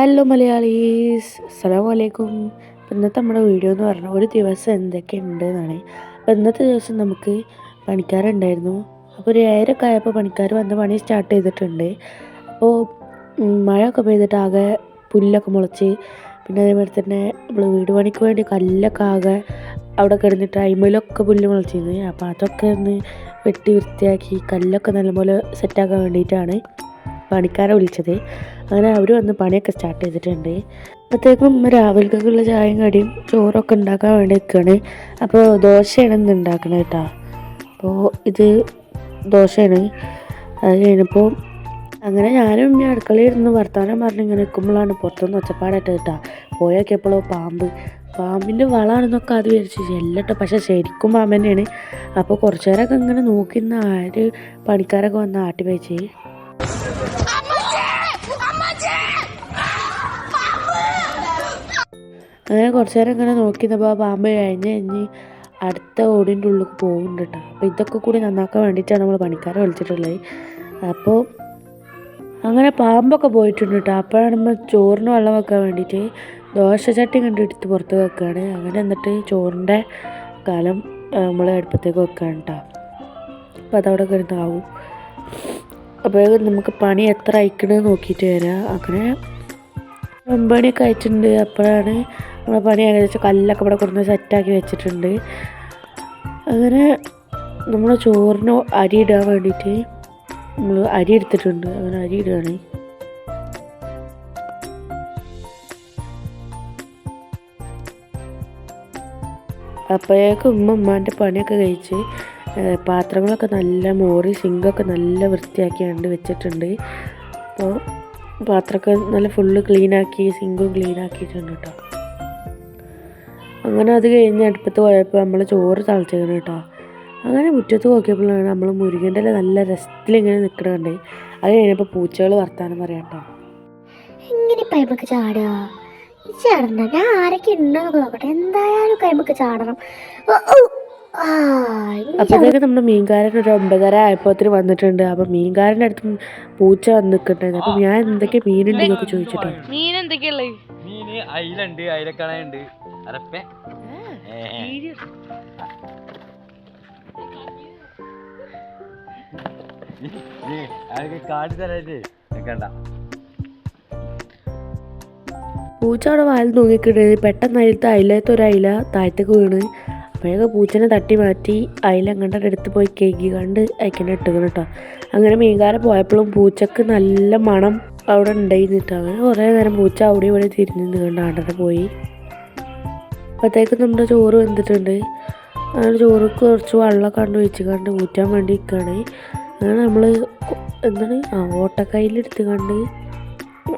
Hello Malayalees. അസ്സലാമു അലൈക്കും ഇന്നത്തെ നമ്മുടെ വീഡിയോ എന്ന് പറഞ്ഞാൽ ഒരു ദിവസം എന്തൊക്കെ ഉണ്ട് എന്നാണ് അപ്പോൾ ഇന്നത്തെ ദിവസം നമുക്ക് പണിക്കാരുണ്ടായിരുന്നു. അപ്പോൾ ഒരു ഏഴരൊക്കെ ആയപ്പോൾ പണിക്കാർ വന്ന് പണി സ്റ്റാർട്ട് ചെയ്തിട്ടുണ്ട്. അപ്പോൾ മഴയൊക്കെ പെയ്തിട്ട് ആകെ പുല്ലൊക്കെ മുളച്ച്. പിന്നെ അതേപോലെ തന്നെ നമ്മൾ വീട് പണിക്ക് വേണ്ടി കല്ലൊക്കെ ആകെ അവിടെ കിടന്നിട്ട് അയിമയിലൊക്കെ പുല്ല് മുളച്ചിരുന്നു. അപ്പോൾ അതൊക്കെ ഒന്ന് വെട്ടി വൃത്തിയാക്കി കല്ലൊക്കെ നല്ലപോലെ സെറ്റാക്കാൻ വേണ്ടിയിട്ടാണ്. പണിക്കാരെ വിളിച്ചത്. അങ്ങനെ അവർ വന്ന് പണിയൊക്കെ സ്റ്റാർട്ട് ചെയ്തിട്ടുണ്ട്. അപ്പോഴത്തേക്കും രാവിലേക്കുള്ള ചായയും കടിയും ചോറൊക്കെ ഉണ്ടാക്കാൻ വേണ്ടി നിൽക്കുകയാണ് അപ്പോൾ ദോശയാണ് ഇന്ന് ഉണ്ടാക്കണത് കേട്ടോ. അപ്പോൾ ഇത് ദോശയാണ്. അത് കഴിഞ്ഞപ്പോൾ അങ്ങനെ ഞാനും ഇനി അടുക്കളയിൽ ഇരുന്ന് വർത്തമാനം പറഞ്ഞ് ഇങ്ങനെ നിൽക്കുമ്പോഴാണ് പുറത്തുനിന്ന് ഒച്ചപ്പാടായിട്ട് കേട്ടോ. പോയൊക്കെപ്പോഴോ പാമ്പ്. പാമ്പിന്റെ വളമാണെന്നൊക്കെ അത് വിചാരിച്ചു. എല്ലാം പക്ഷെ ശരിക്കും പാമ്പ് തന്നെയാണ്. അപ്പോൾ കുറച്ചു നേരമൊക്കെ ഇങ്ങനെ നോക്കി നിന്ന് ആര് പണിക്കാരൊക്കെ വന്ന് ആട്ടി വെച്ച്. അങ്ങനെ കുറച്ച് നേരം ഇങ്ങനെ നോക്കി നിന്നപ്പോൾ ആ പാമ്പ് കഴിഞ്ഞ് കഴിഞ്ഞ് അടുത്ത ഓടിന്റെ ഉള്ളിൽ പോകുന്നുണ്ട് കേട്ടോ അപ്പോൾ ഇതൊക്കെ കൂടി നന്നാക്കാൻ വേണ്ടിയിട്ടാണ് നമ്മൾ പണിക്കാരെ വിളിച്ചിട്ടുള്ളത്. അപ്പോൾ അങ്ങനെ പാമ്പൊക്കെ പോയിട്ടുണ്ട് കേട്ടോ അപ്പോഴാണ് നമ്മൾ ചോറിന് വെള്ളം വെക്കാൻ വേണ്ടിയിട്ട് ദോശച്ചട്ടി ചട്ടി എടുത്ത് പുറത്ത് വെക്കുകയാണ് അങ്ങനെ എന്നിട്ട് ചോറിന്റെ കാലം നമ്മൾ അടുപ്പത്തേക്ക് വെക്കുകയാണ് കേട്ടോ അപ്പോൾ അതവിടെ കിടന്നാവും. അപ്പോൾ നമുക്ക് പണി എത്ര അയക്കണമെന്ന് നോക്കിയിട്ട് വരാം. അങ്ങനെ ഒമ്പണിയൊക്കെ അയച്ചിട്ടുണ്ട്. അപ്പോഴാണ് നമ്മുടെ പണി ഏകദേശം കല്ലൊക്കെ ഇവിടെ കൊടുന്ന് സെറ്റാക്കി വെച്ചിട്ടുണ്ട്. അങ്ങനെ നമ്മൾ ചോറിന് അരി ഇടാൻ വേണ്ടിയിട്ട് നമ്മൾ അരി എടുത്തിട്ടുണ്ട്. അങ്ങനെ അരി ഇടുകയാണ്. അപ്പോഴേക്കും ഉമ്മ ഉമ്മാന്റെ പണിയൊക്കെ കഴിച്ച് പാത്രങ്ങളൊക്കെ നല്ല മോറി സിങ്കൊക്കെ നല്ല വൃത്തിയാക്കി വൃത്തിയാക്കിയാണ്ട് വെച്ചിട്ടുണ്ട്. അപ്പോൾ പാത്രമൊക്കെ നല്ല ഫുള്ള് ക്ലീനാക്കി സിങ്കും ക്ലീനാക്കിയിട്ടുണ്ട് കേട്ടോ അങ്ങനെ അത് കഴിഞ്ഞ് അടുപ്പത്ത് പോയപ്പോൾ നമ്മൾ ചോറ് തളിച്ചേക്കണം കേട്ടോ അങ്ങനെ മുറ്റത്ത് നോക്കിയപ്പോഴാണ് നമ്മൾ മുരുകന്റെ നല്ല രസത്തിൽ ഇങ്ങനെ നിൽക്കണുണ്ട് അത് കഴിഞ്ഞപ്പോൾ പൂച്ചകൾ വർത്താനം പറയാം കേട്ടോ എങ്ങനെ ഞാൻ ആരൊക്കെ ഉണ്ടോ നോക്കട്ടെ എന്തായാലും കൈമൊക്കെ ചാടണം. ഓ, അപ്പോഴത്തേക്ക് നമ്മുടെ മീൻകാരൻ ഒരു ഒമ്പതര ആയപ്പോഴത്തേന് വന്നിട്ടുണ്ട്. അപ്പം മീൻകാരന്റെ അടുത്ത് പൂച്ച വന്ന് നിൽക്കണ്ടായിരുന്നു അപ്പം ഞാൻ എന്തൊക്കെ മീനുണ്ട് എന്നൊക്കെ ചോദിച്ചിട്ടോ. മീൻ എന്തൊക്കെയുള്ളത് മീന് അയിലുണ്ട് അയിലക്കണയുണ്ട് അരപ്പ. പൂച്ച അവിടെ വായിൽ നോക്കിക്കിട്ടത് പെട്ടെന്ന് അതിലത്തെ അയിലത്തെ ഒരു അയില താഴത്തേക്ക് വീണ്. അപ്പോഴൊക്കെ പൂച്ചനെ തട്ടി മാറ്റി അതിലങ്ങോട്ട് എടുത്ത് പോയി കേക്ക് കണ്ട് അയക്കനെ ഇട്ടുകണം കേട്ടോ. അങ്ങനെ മീൻകാരെ പോയപ്പോഴും പൂച്ചക്ക് നല്ല മണം അവിടെ ഉണ്ടായിരുന്നിട്ട് അങ്ങനെ കുറേ നേരം പൂച്ച അവിടെ ഇവിടെ തിരിഞ്ഞ് നിന്ന് കണ്ട് ആണ്ടനെ പോയി. അപ്പോഴത്തേക്കും നമ്മുടെ ചോറ് വെന്തിട്ടുണ്ട്. അങ്ങനെ ചോറ് കുറച്ച് വെള്ളം കണ്ട് ഒഴിച്ച് കണ്ട് ഊറ്റാൻ വേണ്ടി നിൽക്കുകയാണ് അങ്ങനെ നമ്മൾ എന്താണ്? ആ ഓട്ടക്കയ്യിലെടുത്ത് കണ്ട്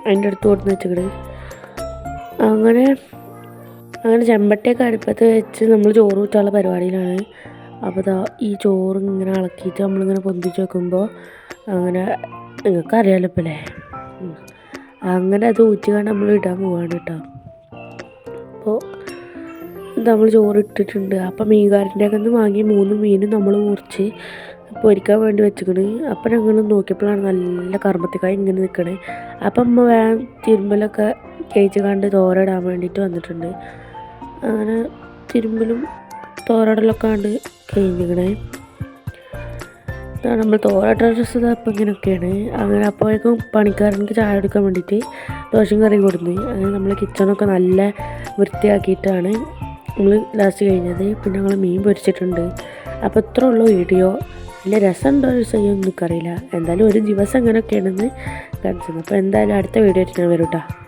അതിന്റെ അടുത്ത് കൊടുന്ന് വെച്ചിട്ട് അങ്ങനെ അങ്ങനെ ചെമ്പട്ടിയൊക്കെ അടുപ്പത്ത് വെച്ച് നമ്മൾ ചോറ് ഊറ്റാനുള്ള പരിപാടിയിലാണ്. അപ്പോൾ ദാ ഈ ചോറ് ഇങ്ങനെ ഇളക്കിയിട്ട് നമ്മളിങ്ങനെ പൊന്തിച്ച് വെക്കുമ്പോൾ അങ്ങനെ നിങ്ങൾക്ക് അറിയാലോ ഇപ്പോൾ അല്ലേ അങ്ങനെ അത് ഊറ്റിക്കാണ്ട് നമ്മൾ ഇടാൻ പോവാണ് കേട്ടോ അപ്പോൾ നമ്മൾ ചോറ് ഇട്ടിട്ടുണ്ട്. അപ്പം മീൻകാരന്റെ അകത്ത് വാങ്ങിയ മൂന്ന് മീനും നമ്മൾ മുറിച്ച് പൊരിക്കാൻ വേണ്ടി വെച്ചിക്കണ്. അപ്പം ഞങ്ങൾ നോക്കിയപ്പോഴാണ് നല്ല കർമ്മത്തിക്കായി ഇങ്ങനെ നിൽക്കണേ അപ്പം അമ്മ വേഗം തിരുമ്പലൊക്കെ തേച്ച് കണ്ട് തോരയിടാൻ വേണ്ടിയിട്ട് വന്നിട്ടുണ്ട്. അങ്ങനെ തിരുമ്പലും തോരടലൊക്കെ കണ്ട് കഴിഞ്ഞിങ്ങനെ നമ്മൾ തോരട്ട ഡ്രസ്സ് അപ്പം ഇങ്ങനെയൊക്കെയാണ് അങ്ങനെ അപ്പോഴേക്കും പണിക്കാരനക്ക് ചായ എടുക്കാൻ വേണ്ടിയിട്ട് ദോശയും കറിയും കൊടുത്തു അങ്ങനെ നമ്മൾ കിച്ചണൊക്കെ നല്ല വൃത്തിയാക്കിയിട്ടാണ് നമ്മൾ ലാസ്റ്റ് കഴിഞ്ഞത്. പിന്നെ ഞങ്ങൾ മീൻ പൊരിച്ചിട്ടുണ്ട്. അപ്പോൾ ഇത്ര ഉള്ളൂ വീഡിയോ. വലിയ രസമുണ്ടോ ചെയ്യൊന്നും എനിക്കറിയില്ല. എന്തായാലും ഒരു ദിവസം ഇങ്ങനെയൊക്കെയാണെന്ന് കാണിച്ചത് അപ്പോൾ എന്തായാലും അടുത്ത വീഡിയോ ആയിട്ട് ഞാൻ വരും കേട്ടോ